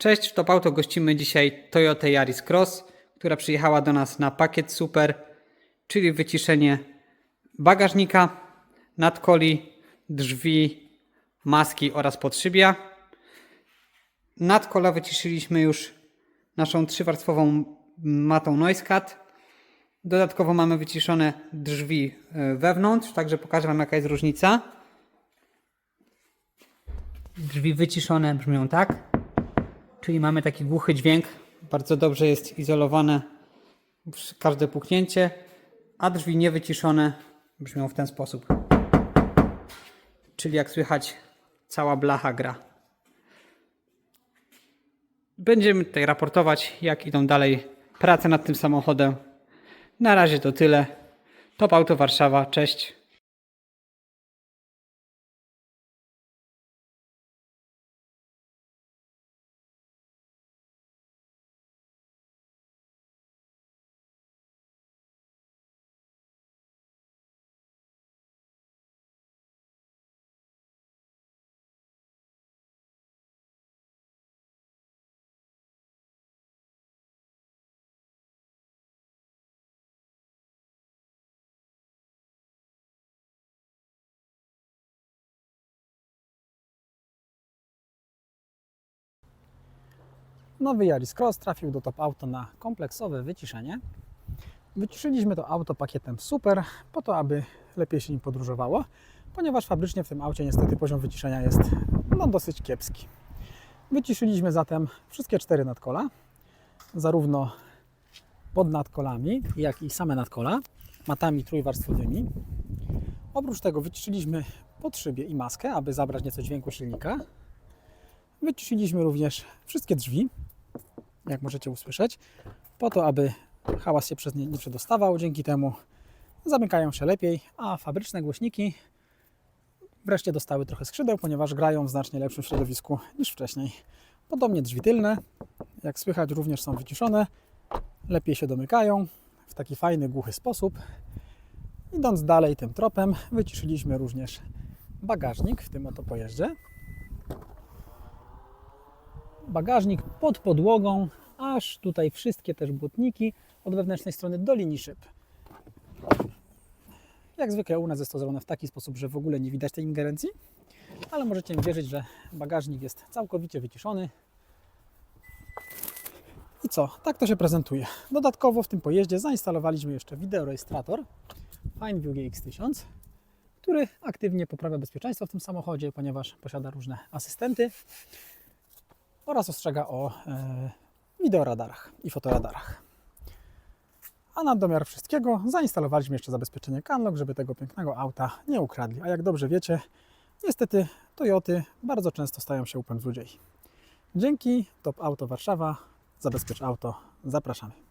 Cześć, w Top Auto gościmy dzisiaj Toyota Yaris Cross, która przyjechała do nas na pakiet super, czyli wyciszenie bagażnika, nadkoli, drzwi, maski oraz podszybia. Nadkola wyciszyliśmy już naszą trzywarstwową matą NoiseCat. Dodatkowo mamy wyciszone drzwi e, wewnątrz, także pokażę Wam jaka jest różnica. Drzwi wyciszone brzmią tak. Czyli mamy taki głuchy dźwięk. Bardzo dobrze jest izolowane każde puknięcie, a drzwi niewyciszone brzmią w ten sposób. Czyli jak słychać, cała blacha gra. Będziemy tutaj raportować, jak idą dalej prace nad tym samochodem. Na razie to tyle. Top Auto Warszawa, cześć. Nowy Yaris Cross trafił do Top Auto na kompleksowe wyciszenie. Wyciszyliśmy to auto pakietem Super po to, aby lepiej się nim podróżowało, ponieważ fabrycznie w tym aucie niestety poziom wyciszenia jest no, dosyć kiepski. Wyciszyliśmy zatem wszystkie cztery nadkola, zarówno pod nadkolami, jak i same nadkola, matami trójwarstwowymi. Oprócz tego wyciszyliśmy podszybie i maskę, aby zabrać nieco dźwięku silnika. Wyciszyliśmy również wszystkie drzwi, jak możecie usłyszeć, po to, aby hałas się przez nie nie przedostawał. Dzięki temu zamykają się lepiej, a fabryczne głośniki wreszcie dostały trochę skrzydeł, ponieważ grają w znacznie lepszym środowisku niż wcześniej. Podobnie drzwi tylne, jak słychać, również są wyciszone, lepiej się domykają w taki fajny, głuchy sposób. Idąc dalej tym tropem, wyciszyliśmy również bagażnik w tym oto pojeździe bagażnik pod podłogą, aż tutaj wszystkie też błotniki od wewnętrznej strony do linii szyb. Jak zwykle u nas jest to zrobione w taki sposób, że w ogóle nie widać tej ingerencji, ale możecie mi wierzyć, że bagażnik jest całkowicie wyciszony. I co? Tak to się prezentuje. Dodatkowo w tym pojeździe zainstalowaliśmy jeszcze wideorejestrator FineView GX1000, który aktywnie poprawia bezpieczeństwo w tym samochodzie, ponieważ posiada różne asystenty oraz ostrzega o e, wideoradarach i fotoradarach. A na domiar wszystkiego zainstalowaliśmy jeszcze zabezpieczenie Canlock, żeby tego pięknego auta nie ukradli. A jak dobrze wiecie, niestety Toyoty bardzo często stają się łupem złodziei. Dzięki Top Auto Warszawa, zabezpiecz auto, zapraszamy.